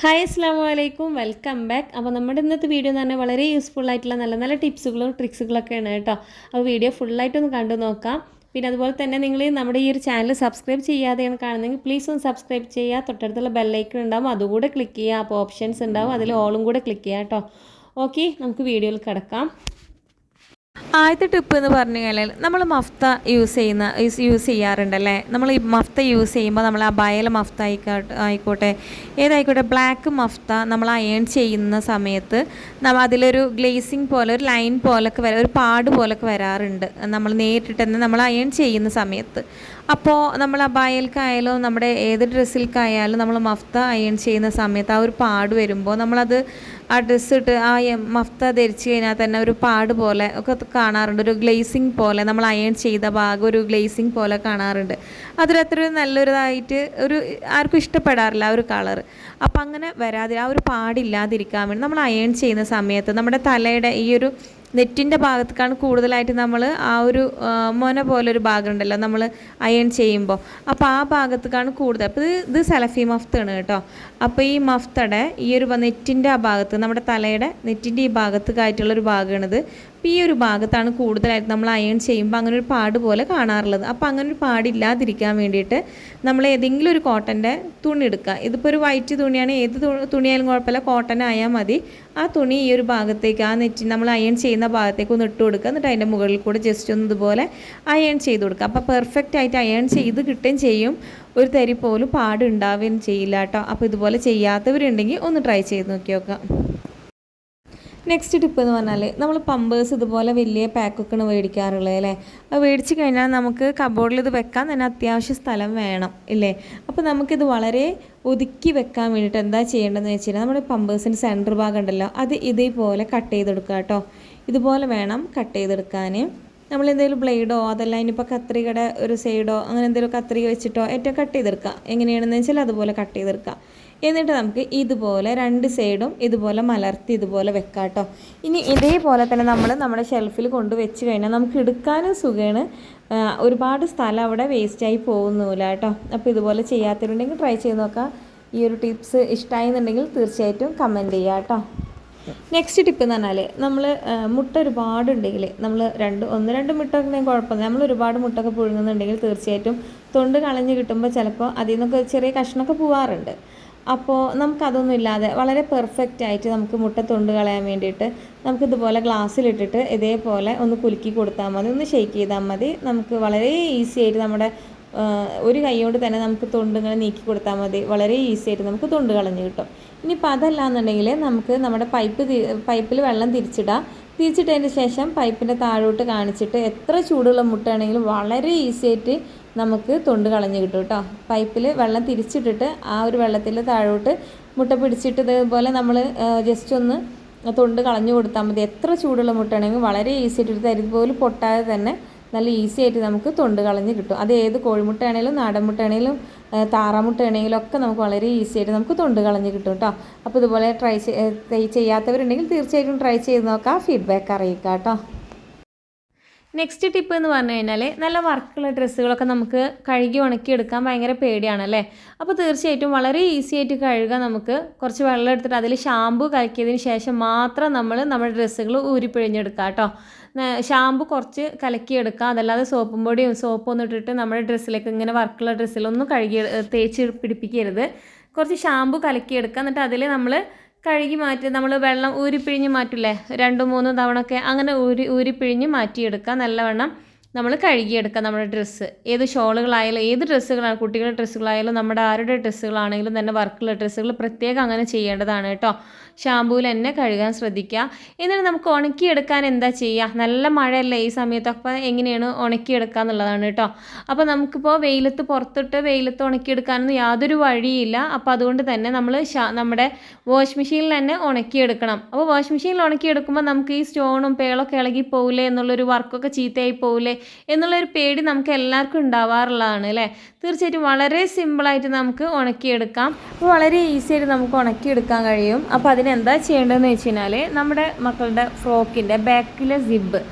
Hi അസ്സാം വലൈക്കും welcome back. അപ്പോൾ നമ്മുടെ ഇന്നത്തെ വീഡിയോ എന്ന് പറഞ്ഞാൽ വളരെ യൂസ്ഫുൾ ആയിട്ടുള്ള നല്ല നല്ല ടിപ്സുകളും ട്രിക്സുകളൊക്കെയാണ് കേട്ടോ. അപ്പോൾ വീഡിയോ ഫുള്ളായിട്ടൊന്ന് കണ്ടു നോക്കാം. പിന്നെ അതുപോലെ തന്നെ നിങ്ങൾ നമ്മുടെ ഈ ഒരു ചാനൽ സബ്സ്ക്രൈബ് ചെയ്യാതെയാണ് കാണുന്നതെങ്കിൽ പ്ലീസ് ഒന്ന് സബ്സ്ക്രൈബ് ചെയ്യുക. തൊട്ടടുത്തുള്ള ബെല്ലൈക്കൺ ഉണ്ടാവും. അതുകൂടെ ക്ലിക്ക് ചെയ്യുക. അപ്പോൾ ഓപ്ഷൻസ് ഉണ്ടാവും. അതിൽ ഓളും കൂടെ ക്ലിക്ക് ചെയ്യുക കേട്ടോ. ഓക്കെ നമുക്ക് വീഡിയോയിൽ കിടക്കാം. ആദ്യത്തെ ടിപ്പ് എന്ന് പറഞ്ഞു കഴിഞ്ഞാൽ നമ്മൾ മഫ്ത യൂസ് ചെയ്യുന്ന യൂസ് ചെയ്യാറുണ്ടല്ലേ? നമ്മൾ ഈ മഫ്ത യൂസ് ചെയ്യുമ്പോൾ നമ്മൾ ആ ബയൽ മഫ്ത ആയിക്കോട്ടെ ആയിക്കോട്ടെ. ഏതായിക്കോട്ടെ ബ്ലാക്ക് മഫ്ത നമ്മൾ അയൺ ചെയ്യുന്ന സമയത്ത് നമ്മൾ അതിലൊരു ഗ്ലേസിങ് പോലെ ഒരു ലൈൻ പോലൊക്കെ വരാ ഒരു പാട് പോലൊക്കെ വരാറുണ്ട്. നമ്മൾ നേരിട്ട് തന്നെ നമ്മൾ അയൺ ചെയ്യുന്ന സമയത്ത്. അപ്പോൾ നമ്മൾ അബായൽക്കായാലും ബയൽക്കായാലും നമ്മുടെ ഏത് ഡ്രസ്സിൽക്കായാലും നമ്മൾ മഫ്ത അയൺ ചെയ്യുന്ന സമയത്ത് ആ ഒരു പാട് വരുമ്പോൾ നമ്മളത് ആ ഡ്രസ്സ് ഇട്ട് ആ മഫ്ത ധരിച്ച് കഴിഞ്ഞാൽ തന്നെ ഒരു പാട് പോലെ ഒക്കെ കാണാറുണ്ട്. ഒരു ഗ്ലേസിങ് പോലെ നമ്മൾ അയൺ ചെയ്ത ഭാഗം ഒരു ഗ്ലേസിങ് പോലെ കാണാറുണ്ട്. അതൊരു അത്ര നല്ലൊരിതായിട്ട് ഒരു ആർക്കും ഇഷ്ടപ്പെടാറില്ല ആ ഒരു കളർ അപ്പം അങ്ങനെ വരാതെ ആ ഒരു പാടില്ലാതിരിക്കാൻ വേണ്ടി നമ്മൾ അയൺ ചെയ്യുന്ന സമയത്ത് നമ്മുടെ തലയുടെ ഈ ഒരു നെറ്റിന്റെ ഭാഗത്തേക്കാണ് കൂടുതലായിട്ട് നമ്മൾ ആ ഒരു മൊന പോലൊരു ഭാഗം ഉണ്ടല്ലോ നമ്മൾ അയൺ ചെയ്യുമ്പോൾ അപ്പോൾ ആ ഭാഗത്തേക്കാണ് കൂടുതൽ. അപ്പോൾ ഇത് ഇത് സെലഫി മഫ്താണ് കേട്ടോ. അപ്പോൾ ഈ മഫ്തയുടെ ഈ ഒരു നെറ്റിന്റെ ആ ഭാഗത്ത് നമ്മുടെ തലയുടെ നെറ്റിന്റെ ഈ ഭാഗത്തേക്കായിട്ടുള്ളൊരു ഭാഗമാണിത്. ഈ ഒരു ഭാഗത്താണ് കൂടുതലായിട്ട് നമ്മൾ അയൺ ചെയ്യുമ്പോൾ അങ്ങനെ ഒരു പാട് പോലെ കാണാറുള്ളത്. അപ്പോൾ അങ്ങനെ ഒരു പാടില്ലാതിരിക്കാൻ വേണ്ടിയിട്ട് നമ്മൾ ഏതെങ്കിലും ഒരു കോട്ടന്റെ തുണി എടുക്കുക. ഇതിപ്പോൾ ഒരു വൈറ്റ് തുണിയാണ്. ഏത് തുണിയായാലും കുഴപ്പമില്ല. കോട്ടൺ ആയാൽ മതി. ആ തുണി ഈ ഒരു ഭാഗത്തേക്ക് ആ നെറ്റി നമ്മൾ അയൺ ചെയ്യുന്ന ഭാഗത്തേക്ക് ഒന്ന് ഇട്ട് കൊടുക്കുക. എന്നിട്ട് അതിന്റെ മുകളിൽ കൂടെ ജസ്റ്റ് ഒന്ന് ഇതുപോലെ അയൺ ചെയ്ത് കൊടുക്കുക. അപ്പോൾ പെർഫെക്റ്റ് ആയിട്ട് അയൺ ചെയ്ത് കിട്ടുകയും ചെയ്യും. ഒരു തരി പോലും പാടുണ്ടാവുകയും ചെയ്യില്ല കേട്ടോ. അപ്പോൾ ഇതുപോലെ ചെയ്യാത്തവരുണ്ടെങ്കിൽ ഒന്ന് ട്രൈ ചെയ്ത് നോക്കി നോക്കാം നെക്സ്റ്റ് ടിപ്പ് എന്ന് പറഞ്ഞാൽ നമ്മൾ പമ്പേഴ്സ് ഇതുപോലെ വലിയ പാക്കൊക്കെയാണ് മേടിക്കാറുള്ളത് അല്ലേ? അത് മേടിച്ച് കഴിഞ്ഞാൽ നമുക്ക് കബോർഡിൽ ഇത് വെക്കാൻ തന്നെ അത്യാവശ്യ സ്ഥലം വേണം ഇല്ലേ? അപ്പോൾ നമുക്കിത് വളരെ ഒതുക്കി വെക്കാൻ വേണ്ടിയിട്ട് എന്താ ചെയ്യേണ്ടതെന്ന് വെച്ച് കഴിഞ്ഞാൽ നമ്മുടെ പമ്പേഴ്സിന്റെ സെന്റർ ഭാഗം ഉണ്ടല്ലോ അത് ഇതേപോലെ കട്ട് ചെയ്തെടുക്കുക കേട്ടോ. ഇതുപോലെ വേണം കട്ട് ചെയ്തെടുക്കാൻ നമ്മൾ എന്തെങ്കിലും ബ്ലേഡോ അതല്ല ഇനിയിപ്പോൾ കത്രികയുടെ ഒരു സൈഡോ അങ്ങനെ എന്തെങ്കിലും കത്രിക വെച്ചിട്ടോ ഏറ്റവും കട്ട് ചെയ്തെടുക്കുക. എങ്ങനെയാണെന്ന് വെച്ചാൽ അതുപോലെ കട്ട് ചെയ്തെടുക്കുക. എന്നിട്ട് നമുക്ക് ഇതുപോലെ രണ്ട് സൈഡും ഇതുപോലെ മലർത്തി ഇതുപോലെ വെക്കാം കേട്ടോ ഇനി ഇതേപോലെ തന്നെ നമ്മൾ നമ്മുടെ ഷെൽഫിൽ കൊണ്ട് വെച്ച് കഴിഞ്ഞാൽ നമുക്ക് എടുക്കാനും സുഖമാണ് ഒരുപാട് സ്ഥലം അവിടെ വേസ്റ്റായി പോകുന്നില്ല കേട്ടോ. അപ്പോൾ ഇതുപോലെ ചെയ്യാത്തവരുണ്ടെങ്കിൽ ട്രൈ ചെയ്ത് നോക്കാം. ഈ ഒരു ടിപ്സ് ഇഷ്ടമായി എന്നുണ്ടെങ്കിൽ തീർച്ചയായിട്ടും കമന്റ് ചെയ്യുക കേട്ടോ. നെക്സ്റ്റ് ടിപ്പ് എന്ന് പറഞ്ഞാൽ നമ്മൾ മുട്ട ഒരുപാടുണ്ടെങ്കിൽ നമ്മൾ രണ്ട് ഒന്ന് രണ്ട് മുട്ട ഉണ്ടെങ്കിൽ കുഴപ്പമില്ല. നമ്മൾ ഒരുപാട് മുട്ടൊക്കെ പുഴുങ്ങുന്നുണ്ടെങ്കിൽ തീർച്ചയായിട്ടും തൊണ്ട് കളഞ്ഞ് കിട്ടുമ്പോൾ ചിലപ്പോൾ അതിൽ നിന്നൊക്കെ ചെറിയ കഷ്ണമൊക്കെ പോവാറുണ്ട്. അപ്പോൾ നമുക്കതൊന്നും ഇല്ലാതെ വളരെ പെർഫെക്റ്റ് ആയിട്ട് നമുക്ക് മുട്ട തൊണ്ട് കളയാൻ വേണ്ടിയിട്ട് നമുക്കിതുപോലെ ഗ്ലാസ്സിലിട്ടിട്ട് ഇതേപോലെ ഒന്ന് കുലുക്കി കൊടുത്താൽ മതി. ഒന്ന് ഷെയ്ക്ക് ചെയ്താൽ മതി. നമുക്ക് വളരെ ഈസി ആയിട്ട് നമ്മുടെ ഒരു കൈ കൊണ്ട് തന്നെ നമുക്ക് തൊണ്ടുകൾ നീക്കി കൊടുത്താൽ മതി. വളരെ ഈസി ആയിട്ട് നമുക്ക് തൊണ്ട് കളഞ്ഞ് കിട്ടും. ഇനിയിപ്പോൾ അതല്ല എന്നുണ്ടെങ്കിൽ നമുക്ക് നമ്മുടെ പൈപ്പ് പൈപ്പിൽ വെള്ളം തിരിച്ചിടാം. തിരിച്ചിട്ടതിന് ശേഷം പൈപ്പിന്റെ താഴോട്ട് കാണിച്ചിട്ട് എത്ര ചൂടുള്ള മുട്ടയാണെങ്കിലും വളരെ ഈസി ആയിട്ട് നമുക്ക് തൊണ്ട് കളഞ്ഞ് കിട്ടും കേട്ടോ. പൈപ്പിൽ വെള്ളം തിരിച്ചിട്ടിട്ട് ആ ഒരു വെള്ളത്തിൽ താഴോട്ട് മുട്ട പിടിച്ചിട്ട് ഇതുപോലെ നമ്മൾ ജസ്റ്റ് ഒന്ന് തൊണ്ട് കളഞ്ഞു കൊടുത്താൽ മതി. എത്ര ചൂടുള്ള മുട്ടയാണെങ്കിൽ വളരെ ഈസി ആയിട്ട് ഒരു തരി പോലും പൊട്ടാതെ തന്നെ നല്ല ഈസി ആയിട്ട് നമുക്ക് തൊണ്ട് കളഞ്ഞ് കിട്ടും. അത് ഏത് കോഴിമുട്ടയാണേലും നാടൻ മുട്ടയാണേലും താറാമുട്ടയാണെങ്കിലും ഒക്കെ നമുക്ക് വളരെ ഈസി ആയിട്ട് നമുക്ക് തൊണ്ട് കളഞ്ഞ് കിട്ടും കേട്ടോ. അപ്പോൾ ഇതുപോലെ ട്രൈ ചെയ്യാത്തവരുണ്ടെങ്കിൽ തീർച്ചയായിട്ടും ട്രൈ ചെയ്ത് നോക്കാം. ഫീഡ്ബാക്ക് അറിയിക്കാം കേട്ടോ. നെക്സ്റ്റ് ടിപ്പ് എന്ന് പറഞ്ഞു കഴിഞ്ഞാൽ നല്ല വർക്കുള്ള ഡ്രസ്സുകളൊക്കെ നമുക്ക് കഴുകി ഉണക്കി എടുക്കാൻ ഭയങ്കര പേടിയാണല്ലേ? അപ്പോൾ തീർച്ചയായിട്ടും വളരെ ഈസി ആയിട്ട് കഴുകാൻ നമുക്ക് കുറച്ച് വെള്ളം എടുത്തിട്ട് അതിൽ ഷാമ്പു കലക്കിയതിന് ശേഷം മാത്രം നമ്മൾ നമ്മുടെ ഡ്രസ്സുകൾ ഊരിപ്പിഴിഞ്ഞെടുക്കുക കേട്ടോ. ഷാമ്പു കുറച്ച് കലക്കിയെടുക്കുക. അതല്ലാതെ സോപ്പും പൊടിയും സോപ്പൊന്നും ഇട്ടിട്ട് നമ്മുടെ ഡ്രസ്സിലേക്ക് ഇങ്ങനെ വർക്കുള്ള ഡ്രസ്സിലൊന്നും കഴുകി തേച്ച് പിടിപ്പിക്കരുത്. കുറച്ച് ഷാമ്പു കലക്കിയെടുക്കുക. എന്നിട്ട് അതിൽ നമ്മൾ കഴുകി മാറ്റി നമ്മൾ വെള്ളം ഊരിപ്പിഴിഞ്ഞ് മാറ്റില്ലേ? രണ്ടും മൂന്നും തവണ ഒക്കെ അങ്ങനെ ഊരി ഊരിപ്പിഴിഞ്ഞ് മാറ്റിയെടുക്കുക. നല്ലവണ്ണം നമ്മൾ കഴുകിയെടുക്കുക നമ്മുടെ ഡ്രസ്സ്. ഏത് ഷോളുകളായാലും ഏത് ഡ്രസ്സുകളാണ് കുട്ടികളുടെ ഡ്രസ്സുകളായാലും നമ്മുടെ ആരുടെ ഡ്രസ്സുകളാണെങ്കിലും തന്നെ വർക്കുള്ള ഡ്രസ്സുകൾ പ്രത്യേകം അങ്ങനെ ചെയ്യേണ്ടതാണ് കേട്ടോ. ഷാമ്പൂവിൽ തന്നെ കഴുകാൻ ശ്രദ്ധിക്കുക. എന്നിട്ട് നമുക്ക് ഉണക്കിയെടുക്കാൻ എന്താ ചെയ്യുക? നല്ല മഴയല്ലേ ഈ സമയത്തൊക്കെ എങ്ങനെയാണ് ഉണക്കിയെടുക്കുക എന്നുള്ളതാണ് കേട്ടോ. അപ്പോൾ നമുക്കിപ്പോൾ വെയിലത്ത് പുറത്തിട്ട് വെയിലത്ത് ഉണക്കിയെടുക്കാനൊന്നും യാതൊരു വഴിയില്ല. അപ്പോൾ അതുകൊണ്ട് തന്നെ നമ്മൾ നമ്മുടെ വാഷ് മെഷീനിൽ തന്നെ ഉണക്കിയെടുക്കണം. അപ്പോൾ വാഷ് മെഷീനിൽ ഉണക്കിയെടുക്കുമ്പോൾ നമുക്ക് ഈ സ്റ്റോണും പേളൊക്കെ ഇളകി പോകില്ലേ എന്നുള്ളൊരു വർക്കൊക്കെ ചീത്തയായി പോകില്ലേ എന്നുള്ളൊരു പേടി നമുക്ക് എല്ലാവർക്കും ഉണ്ടാവാറുള്ളതാണ് അല്ലേ? തീർച്ചയായിട്ടും വളരെ സിമ്പിളായിട്ട് നമുക്ക് ഉണക്കിയെടുക്കാം. അപ്പോൾ വളരെ ഈസി ആയിട്ട് നമുക്ക് ഉണക്കിയെടുക്കാൻ കഴിയും. അപ്പോൾ അതിനെന്താ ചെയ്യേണ്ടതെന്ന് വെച്ച് കഴിഞ്ഞാൽ നമ്മുടെ മക്കളുടെ ഫ്രോക്കിന്റെ ബാക്കിലെ സിബ്ബ്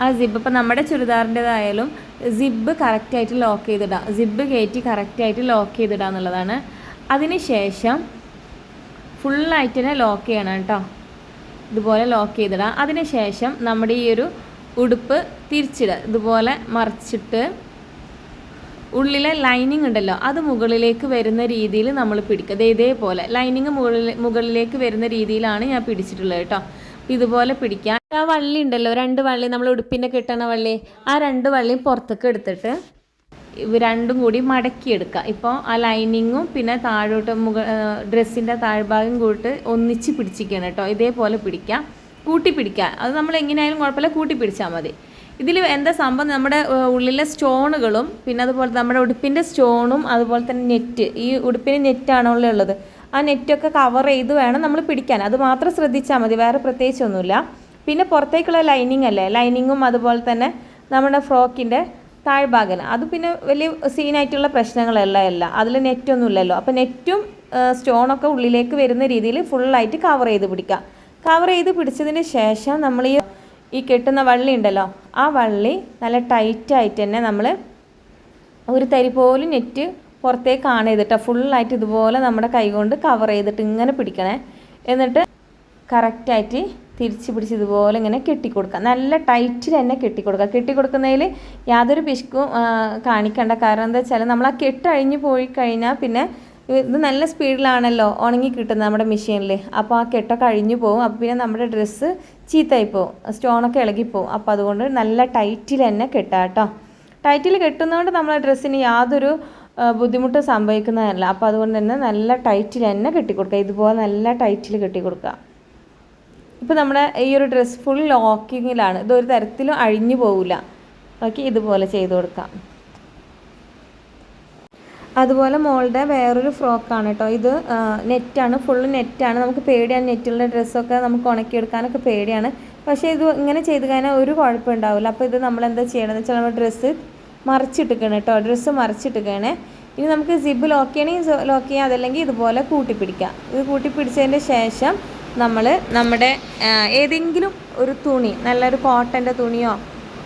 ആ സിബ്ബ് ഇപ്പം നമ്മുടെ ചുരിദാറിന്റെതായാലും സിബ് കറക്റ്റായിട്ട് ലോക്ക് ചെയ്തിടാം. സിബ് കയറ്റി കറക്റ്റായിട്ട് ലോക്ക് ചെയ്തിടുക എന്നുള്ളതാണ്. അതിന് ശേഷം ഫുള്ളായിട്ട് തന്നെ ലോക്ക് ചെയ്യണം കേട്ടോ. ഇതുപോലെ ലോക്ക് ചെയ്തിടാം. അതിനുശേഷം നമ്മുടെ ഈ ഒരു ഉടുപ്പ് തിരിച്ചിടുക. ഇതുപോലെ മറിച്ചിട്ട് ഉള്ളിലെ ലൈനിങ് ഉണ്ടല്ലോ അത് മുകളിലേക്ക് വരുന്ന രീതിയിൽ നമ്മൾ പിടിക്കുക. ദേ ഇതേപോലെ ലൈനിങ് മുകളിൽ മുകളിലേക്ക് വരുന്ന രീതിയിലാണ് ഞാൻ പിടിച്ചിട്ടുള്ളത് കേട്ടോ. ഇതുപോലെ പിടിക്കാം. ആ വള്ളി ഉണ്ടല്ലോ രണ്ട് വള്ളി നമ്മൾ ഉടുപ്പിന്റെ കിട്ടണ വള്ളി ആ രണ്ട് വള്ളിയും പുറത്തേക്ക് എടുത്തിട്ട് രണ്ടും കൂടി മടക്കിയെടുക്കുക ഇപ്പോൾ ആ ലൈനിങ്ങും പിന്നെ താഴോട്ട് മുക ഡ്രസ്സിന്റെ താഴ്ഭാഗം കൂട്ട് ഒന്നിച്ച് പിടിച്ചിരിക്കണം കേട്ടോ. ഇതേപോലെ പിടിക്കാം. കൂട്ടി പിടിക്കാൻ അത് നമ്മൾ എങ്ങനെയായാലും കുഴപ്പമില്ല കൂട്ടി പിടിച്ചാൽ മതി. ഇതിൽ എന്താ സംഭവം? നമ്മുടെ ഉള്ളിലെ സ്റ്റോണുകളും പിന്നെ അതുപോലെ നമ്മുടെ ഉടുപ്പിന്റെ സ്റ്റോണും അതുപോലെ തന്നെ നെറ്റ്. ഈ ഉടുപ്പിന് നെറ്റാണോ ഉള്ളത്? ആ നെറ്റൊക്കെ കവർ ചെയ്ത് വേണം നമ്മൾ പിടിക്കാൻ. അത് മാത്രം ശ്രദ്ധിച്ചാൽ മതി വേറെ പ്രത്യേകിച്ചൊന്നുമില്ല. പിന്നെ പുറത്തേക്കുള്ള ലൈനിങ് അല്ലേ? ലൈനിങ്ങും അതുപോലെ തന്നെ നമ്മുടെ ഫ്രോക്കിന്റെ താഴ്ഭാഗം അത് പിന്നെ വലിയ സീനായിട്ടുള്ള പ്രശ്നങ്ങളല്ല അല്ല അതിൽ നെറ്റൊന്നും ഇല്ലല്ലോ അപ്പോൾ നെറ്റും സ്റ്റോണൊക്കെ ഉള്ളിലേക്ക് വരുന്ന രീതിയിൽ ഫുള്ളായിട്ട് കവർ ചെയ്ത് പിടിക്കുക. കവർ ചെയ്ത് പിടിച്ചതിന് ശേഷം നമ്മൾ ഈ ഈ കെട്ടുന്ന വള്ളി ഉണ്ടല്ലോ ആ വള്ളി നല്ല ടൈറ്റായിട്ട് തന്നെ നമ്മൾ ഒരു തരി പോലും നെറ്റ് പുറത്തേക്ക് ആണ് ചെയ്തിട്ട് ഫുള്ളായിട്ട് ഇതുപോലെ നമ്മുടെ കൈ കൊണ്ട് കവർ ചെയ്തിട്ട് ഇങ്ങനെ പിടിക്കണേ. എന്നിട്ട് കറക്റ്റായിട്ട് തിരിച്ച് പിടിച്ച് ഇതുപോലെ ഇങ്ങനെ കെട്ടിക്കൊടുക്കുക. നല്ല ടൈറ്റിൽ തന്നെ കെട്ടിക്കൊടുക്കുക. കെട്ടിക്കൊടുക്കുന്നതിൽ യാതൊരു പിശുക്കും കാണിക്കേണ്ട. കാരണം എന്താ വെച്ചാൽ നമ്മൾ ആ കെട്ടഴിഞ്ഞ് പോയി കഴിഞ്ഞാൽ പിന്നെ ഇത് നല്ല സ്പീഡിലാണല്ലോ ഉണങ്ങി കിട്ടുന്നത് നമ്മുടെ മെഷീനിൽ അപ്പോൾ ആ കെട്ട അഴിഞ്ഞു പോകും അപ്പോൾ പിന്നെ നമ്മുടെ ഡ്രസ്സ് ചീത്തയായി പോകും സ്റ്റോണൊക്കെ ഇളകിപ്പോവും അപ്പോൾ അതുകൊണ്ട് നല്ല ടൈറ്റിൽ തന്നെ കെട്ടുക കേട്ടോ. ടൈറ്റിൽ കെട്ടുന്നതുകൊണ്ട് നമ്മളെ ഡ്രസ്സിന് യാതൊരു ബുദ്ധിമുട്ടും സംഭവിക്കുന്നതല്ല. അപ്പോൾ അതുകൊണ്ട് തന്നെ നല്ല ടൈറ്റിൽ തന്നെ കെട്ടിക്കൊടുക്കുക. ഇതുപോലെ നല്ല ടൈറ്റിൽ കെട്ടിക്കൊടുക്കുക. ഇപ്പോൾ നമ്മുടെ ഈ ഒരു ഡ്രസ്സ് ഫുൾ ലോക്കിങ്ങിലാണ്. ഇതൊരു തരത്തിലും അഴിഞ്ഞു പോവില്ല ഓക്കെ ഇതുപോലെ ചെയ്ത് കൊടുക്കാം. അതുപോലെ മോളുടെ വേറൊരു ഫ്രോക്കാണ് കേട്ടോ ഇത് നെറ്റാണ് ഫുള്ള് നെറ്റാണ് നമുക്ക് പേടിയാണ്. നെറ്റുള്ള ഡ്രസ്സൊക്കെ നമുക്ക് ഉണക്കിയെടുക്കാനൊക്കെ പേടിയാണ്. പക്ഷേ ഇത് ഇങ്ങനെ ചെയ്ത് കഴിഞ്ഞാൽ ഒരു കുഴപ്പമുണ്ടാവില്ല അപ്പോൾ ഇത് നമ്മൾ എന്താ ചെയ്യണമെന്ന് വെച്ചാൽ നമ്മൾ ഡ്രസ്സ് മറിച്ചിട്ടിക്കണം കേട്ടോ ഡ്രസ്സ് മറിച്ചിട്ടിക്കണേ. ഇനി നമുക്ക് സിബ് ലോക്ക് ചെയ്യണമെങ്കിൽ ലോക്ക് ചെയ്യാം. അതല്ലെങ്കിൽ ഇതുപോലെ കൂട്ടിപ്പിടിക്കാം. ഇത് കൂട്ടിപ്പിടിച്ചതിന്റെ ശേഷം നമ്മൾ നമ്മുടെ ഏതെങ്കിലും ഒരു തുണി നല്ലൊരു കോട്ടന്റെ തുണിയോ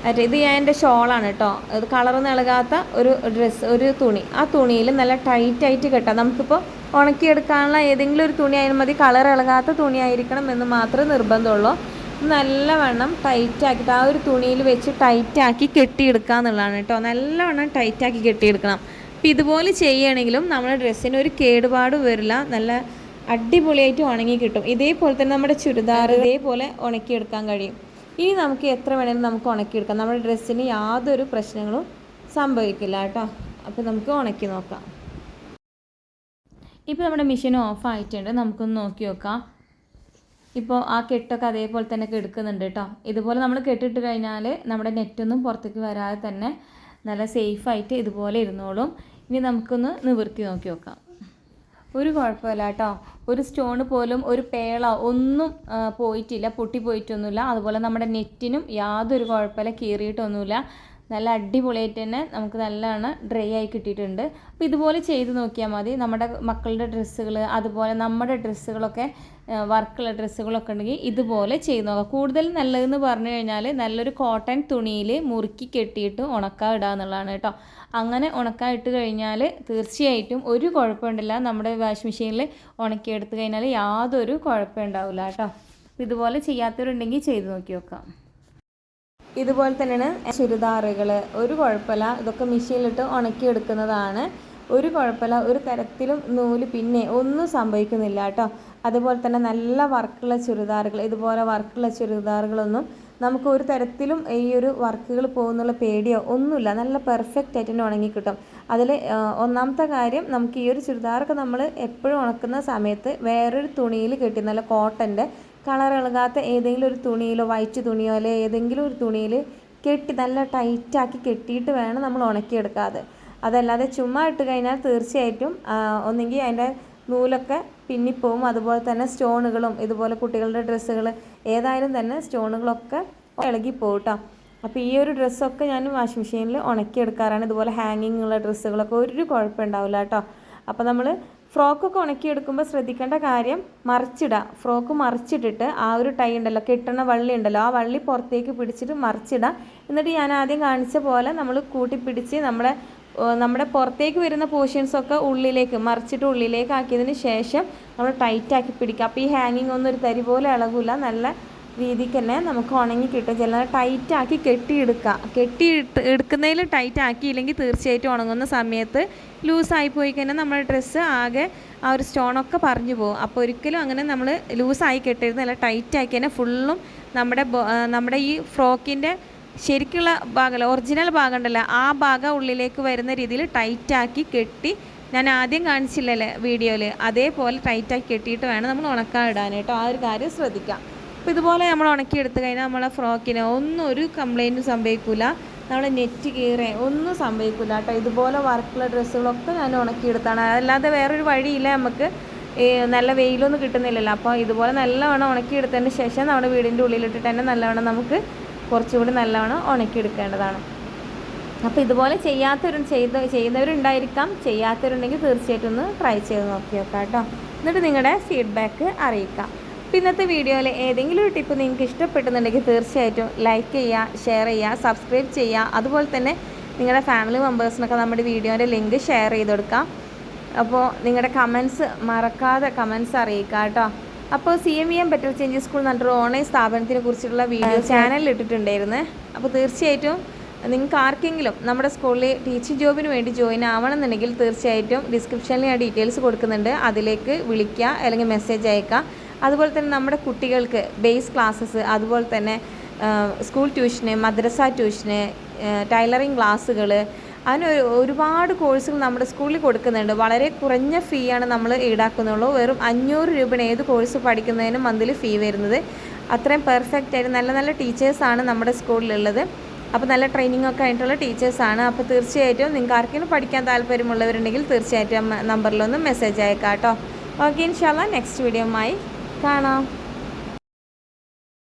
മറ്റേ ഇത് ഞാൻ എന്റെ ഷോളാണ് കേട്ടോ. അത് കളർ നൽകാത്ത ഒരു ഡ്രസ്സ് ഒരു തുണി. ആ തുണിയിൽ നല്ല ടൈറ്റായിട്ട് കെട്ടാം. നമുക്കിപ്പോൾ ഉണക്കിയെടുക്കാനുള്ള ഏതെങ്കിലും ഒരു തുണി ആയാലും മതി. കളർ ഇളകാത്ത തുണി ആയിരിക്കണം എന്ന് മാത്രമേ നിർബന്ധമുള്ളൂ. നല്ലവണ്ണം ടൈറ്റാക്കിയിട്ട് ആ ഒരു തുണിയിൽ വെച്ച് ടൈറ്റാക്കി കെട്ടിയെടുക്കുക എന്നുള്ളതാണ് കേട്ടോ. നല്ലവണ്ണം ടൈറ്റാക്കി കെട്ടിയെടുക്കണം. അപ്പോൾ ഇതുപോലെ ചെയ്യുകയാണെങ്കിലും നമ്മുടെ ഡ്രസ്സിന് ഒരു കേടുപാടും വരില്ല. നല്ല അടിപൊളിയായിട്ട് ഉണങ്ങി കിട്ടും. ഇതേപോലെ തന്നെ നമ്മുടെ ചുരിദാർ ഇതേപോലെ ഉണക്കിയെടുക്കാൻ കഴിയും. ഇനി നമുക്ക് എത്ര വേണേലും നമുക്ക് ഉണക്കിയെടുക്കാം. നമ്മുടെ ഡ്രസ്സിന് യാതൊരു പ്രശ്നങ്ങളും സംഭവിക്കില്ല കേട്ടോ. അപ്പോൾ നമുക്ക് ഉണക്കി നോക്കാം. ഇപ്പോൾ നമ്മുടെ മെഷീൻ ഓഫ് ആയിട്ടുണ്ട്. നമുക്കൊന്ന് നോക്കി നോക്കാം. ഇപ്പോൾ ആ കെട്ടൊക്കെ അതേപോലെ തന്നെ കെടുക്കുന്നുണ്ട് കേട്ടോ. ഇതുപോലെ നമ്മൾ കെട്ടിട്ട് കഴിഞ്ഞാൽ നമ്മുടെ നെറ്റൊന്നും പുറത്തേക്ക് വരാതെ തന്നെ നല്ല സേഫായിട്ട് ഇതുപോലെ ഇരുന്നോളും. ഇനി നമുക്കൊന്ന് നിവൃത്തി നോക്കി നോക്കാം. ഒരു കുഴപ്പമില്ല കേട്ടോ. ഒരു സ്റ്റോൺ പോലും ഒരു പേള ഒന്നും പോയിട്ടില്ല പൊട്ടി പോയിട്ടൊന്നുമില്ല അതുപോലെ നമ്മുടെ നെറ്റിനും യാതൊരു കുഴപ്പമില്ല കീറിയിട്ടൊന്നുമില്ല. നല്ല അടിപൊളിയായിട്ട് തന്നെ നമുക്ക് നല്ലതാണ് ഡ്രൈ ആയി കിട്ടിയിട്ടുണ്ട്. അപ്പോൾ ഇതുപോലെ ചെയ്ത് നോക്കിയാൽ മതി. നമ്മുടെ മക്കളുടെ ഡ്രസ്സുകൾ അതുപോലെ നമ്മുടെ ഡ്രസ്സുകളൊക്കെ വർക്കുള്ള ഡ്രസ്സുകളൊക്കെ ഉണ്ടെങ്കിൽ ഇതുപോലെ ചെയ്ത് നോക്കാം. കൂടുതൽ നല്ലതെന്ന് പറഞ്ഞു കഴിഞ്ഞാൽ നല്ലൊരു കോട്ടൺ തുണിയിൽ മുറുക്കി കെട്ടിയിട്ട് ഉണക്കാൻ ഇടുക എന്നുള്ളതാണ് കേട്ടോ. അങ്ങനെ ഉണക്കാൻ ഇട്ട് കഴിഞ്ഞാൽ തീർച്ചയായിട്ടും ഒരു കുഴപ്പമുണ്ടല്ല. നമ്മുടെ വാഷിംഗ് മെഷീനിൽ ഉണക്കിയെടുത്ത് കഴിഞ്ഞാൽ യാതൊരു കുഴപ്പം ഉണ്ടാവില്ല കേട്ടോ. ഇതുപോലെ ചെയ്യാത്തവരുണ്ടെങ്കിൽ ചെയ്ത് നോക്കി നോക്കാം. ഇതുപോലെ തന്നെയാണ് ചുരിദാറുകൾ ഒരു കുഴപ്പമില്ല. ഇതൊക്കെ മെഷീനിലിട്ട് ഉണക്കിയെടുക്കുന്നതാണ്. ഒരു കുഴപ്പമില്ല. ഒരു തരത്തിലും നൂൽ പിന്നെ ഒന്നും സംഭവിക്കുന്നില്ല കേട്ടോ. അതുപോലെ തന്നെ നല്ല വർക്കുള്ള ചുരിദാറുകൾ ഇതുപോലെ വർക്കുള്ള ചുരിദാറുകളൊന്നും നമുക്ക് ഒരു തരത്തിലും ഈ ഒരു വർക്കുകൾ പോകുന്നുള്ള പേടിയോ ഒന്നുമില്ല. നല്ല പെർഫെക്റ്റ് ആയിട്ട് തന്നെ ഉണങ്ങി കിട്ടും. അതിൽ ഒന്നാമത്തെ കാര്യം നമുക്ക് ഈ ഒരു ചുരിദാറൊക്കെ നമ്മൾ എപ്പോഴും ഉണക്കുന്ന സമയത്ത് വേറൊരു തുണിയിൽ കെട്ടി നല്ല കോട്ടന്റെ കളർ ഇളകാത്ത ഏതെങ്കിലും ഒരു തുണിയിലോ വൈറ്റ് തുണിയോ അല്ലെ ഏതെങ്കിലും ഒരു തുണിയിൽ കെട്ടി നല്ല ടൈറ്റാക്കി കെട്ടിയിട്ട് വേണം നമ്മൾ ഉണക്കിയെടുക്കാതെ. അതല്ലാതെ ചുമ്മാ ഇട്ട് കഴിഞ്ഞാൽ തീർച്ചയായിട്ടും ഒന്നെങ്കിൽ അതിന്റെ നൂലൊക്കെ പിന്നിപ്പോവും. അതുപോലെ തന്നെ സ്റ്റോണുകളും ഇതുപോലെ കുട്ടികളുടെ ഡ്രസ്സുകൾ ഏതായാലും തന്നെ സ്റ്റോണുകളൊക്കെ ഇളകിപ്പോവും കേട്ടോ അപ്പോൾ ഈ ഒരു ഡ്രസ്സൊക്കെ ഞാൻ വാഷിംഗ് മെഷീനിൽ ഉണക്കിയെടുക്കാറാണ്. ഇതുപോലെ ഹാങ്ങിങ് ഉള്ള ഡ്രസ്സുകളൊക്കെ ഒരു കുഴപ്പമുണ്ടാവില്ല കേട്ടോ. അപ്പോൾ നമ്മൾ ഫ്രോക്കൊക്കെ ഉണക്കിയെടുക്കുമ്പോൾ ശ്രദ്ധിക്കേണ്ട കാര്യം മറിച്ചിടുക ഫ്രോക്ക് മറിച്ചിട്ടിട്ട് ആ ഒരു ടൈ ഉണ്ടല്ലോ കെട്ടണ വള്ളി ഉണ്ടല്ലോ ആ വള്ളി പുറത്തേക്ക് പിടിച്ചിട്ട് മറിച്ചിടുക എന്നിട്ട് ഞാൻ ആദ്യം കാണിച്ച പോലെ നമ്മൾ കൂട്ടി പിടിച്ച് നമ്മുടെ നമ്മുടെ പുറത്തേക്ക് വരുന്ന പോർഷൻസൊക്കെ ഉള്ളിലേക്ക് മറിച്ചിട്ട് ഉള്ളിലേക്ക് ആക്കിയതിന് ശേഷം നമ്മൾ ടൈറ്റാക്കി പിടിക്കുക. അപ്പോൾ ഈ ഹാങ്ങിങ് ഒന്നും ഒരു തരി പോലെ ഇളകില്ല നല്ല രീതിക്ക് തന്നെ നമുക്ക് ഉണങ്ങി കിട്ടും. ചില ടൈറ്റാക്കി കെട്ടിയെടുക്കുക. കെട്ടി എടുക്കുന്നതിൽ ടൈറ്റ് ആക്കിയില്ലെങ്കിൽ തീർച്ചയായിട്ടും ഉണങ്ങുന്ന സമയത്ത് ലൂസായി പോയി കഴിഞ്ഞാൽ നമ്മുടെ ഡ്രസ്സ് ആകെ ആ ഒരു സ്റ്റോണൊക്കെ പറഞ്ഞു പോകും. അപ്പോൾ ഒരിക്കലും അങ്ങനെ നമ്മൾ ലൂസായി കെട്ടരുത്. നല്ല ടൈറ്റ് ആക്കി തന്നെ ഫുള്ളും നമ്മുടെ നമ്മുടെ ഈ ഫ്രോക്കിന്റെ ശരിക്കുള്ള ഭാഗമല്ല ഒറിജിനൽ ഭാഗം ഉണ്ടല്ലോ ആ ഭാഗം ഉള്ളിലേക്ക് വരുന്ന രീതിയിൽ ടൈറ്റാക്കി കെട്ടി ഞാൻ ആദ്യം കാണിച്ചില്ലല്ലേ വീഡിയോയിൽ അതേപോലെ ടൈറ്റാക്കി കെട്ടിയിട്ട് വേണം നമ്മൾ ഉണക്കാൻ ഇടാൻ കേട്ടോ. ആ ഒരു കാര്യം ശ്രദ്ധിക്കാം. അപ്പോൾ ഇതുപോലെ നമ്മൾ ഉണക്കി എടുത്തു കഴിഞ്ഞാൽ നമ്മളെ ഫ്രോക്കിന് ഒന്നും ഒരു കംപ്ലൈന്റും സംഭവിക്കില്ല നമ്മളെ നെറ്റ് കീറേ ഒന്നും സംഭവിക്കില്ല കേട്ടോ. ഇതുപോലെ വർക്കുള്ള ഡ്രസ്സുകളൊക്കെ ഞാൻ ഉണക്കിയെടുത്താണ് അല്ലാതെ വേറൊരു വഴിയില്ല നമുക്ക്. നല്ല വെയിലൊന്നും കിട്ടുന്നില്ലല്ലോ. അപ്പോൾ ഇതുപോലെ നല്ലവണ്ണം ഉണക്കിയെടുത്തതിന് ശേഷം നമ്മുടെ വീടിന്റെ ഉള്ളിലിട്ടിട്ട് തന്നെ നല്ലവണ്ണം നമുക്ക് കുറച്ചുകൂടി നല്ലവണ്ണം ഉണക്കിയെടുക്കേണ്ടതാണ്. അപ്പോൾ ഇതുപോലെ ചെയ്യാത്തവരും ചെയ്ത് ചെയ്യുന്നവരുണ്ടായിരിക്കാം. ചെയ്യാത്തവരുണ്ടെങ്കിൽ തീർച്ചയായിട്ടും ഒന്ന് ട്രൈ ചെയ്ത് നോക്കി നോക്കാം കേട്ടോ. എന്നിട്ട് നിങ്ങളുടെ ഫീഡ്ബാക്ക് അറിയിക്കാം. ഇന്നത്തെ വീഡിയോയിൽ ഏതെങ്കിലും ഒരു ടിപ്പ് നിങ്ങൾക്ക് ഇഷ്ടപ്പെടുന്നുണ്ടെങ്കിൽ തീർച്ചയായിട്ടും ലൈക്ക് ചെയ്യുക ഷെയർ ചെയ്യുക സബ്സ്ക്രൈബ് ചെയ്യുക. അതുപോലെ തന്നെ നിങ്ങളുടെ ഫാമിലി മെമ്പേഴ്സിനൊക്കെ നമ്മുടെ വീഡിയോന്റെ ലിങ്ക് ഷെയർ ചെയ്ത് കൊടുക്കാം. അപ്പോൾ നിങ്ങളുടെ കമൻസ് മറക്കാതെ കമൻസ് അറിയിക്കുക കേട്ടോ. അപ്പോൾ C M E M petrol change school നല്ലൊരു ഓൺലൈൻ സ്ഥാപനത്തിനെ കുറിച്ചിട്ടുള്ള വീഡിയോ ചാനലിൽ ഇട്ടിട്ടുണ്ടായിരുന്നു. അപ്പോൾ തീർച്ചയായിട്ടും നിങ്ങൾക്ക് ആർക്കെങ്കിലും നമ്മുടെ സ്കൂളിൽ ടീച്ചിങ് ജോബിന് വേണ്ടി ജോയിൻ ആവണമെന്നുണ്ടെങ്കിൽ തീർച്ചയായിട്ടും ഡിസ്ക്രിപ്ഷനിൽ ഞാൻ ഡീറ്റെയിൽസ് കൊടുക്കുന്നുണ്ട്. അതിലേക്ക് വിളിക്കുക അല്ലെങ്കിൽ മെസ്സേജ് അയക്കുക. അതുപോലെ തന്നെ നമ്മുടെ കുട്ടികൾക്ക് ബേസ് ക്ലാസ്സസ് അതുപോലെ തന്നെ സ്കൂൾ ട്യൂഷന് മദ്രസ ട്യൂഷന് ടൈലറിങ് ക്ലാസ്സുകൾ അതിന് ഒരു- ഒരുപാട് കോഴ്സുകൾ നമ്മുടെ സ്കൂളിൽ കൊടുക്കുന്നുണ്ട്. വളരെ കുറഞ്ഞ ഫീ ആണ് നമ്മൾ ഈടാക്കുന്നുള്ളൂ. വെറും അഞ്ഞൂറ് രൂപയാണ് ഏത് കോഴ്സ് പഠിക്കുന്നതിനും മന്ത്ലി ഫീ വരുന്നത്. അത്രയും പെർഫെക്റ്റ് ആയിട്ട് നല്ല നല്ല ടീച്ചേഴ്സാണ് നമ്മുടെ സ്കൂളിലുള്ളത്. അപ്പോൾ നല്ല ട്രെയിനിങ് ഒക്കെ ആയിട്ടുള്ള ടീച്ചേഴ്സാണ് അപ്പോൾ തീർച്ചയായിട്ടും നിങ്ങൾക്ക് ആർക്കെങ്കിലും പഠിക്കാൻ താല്പര്യമുള്ളവരുണ്ടെങ്കിൽ തീർച്ചയായിട്ടും നമ്പറിലൊന്ന് മെസ്സേജ് അയക്കാം കേട്ടോ ഓക്കെ ഇൻഷാല്ല നെക്സ്റ്റ് വീഡിയോ കാണാം.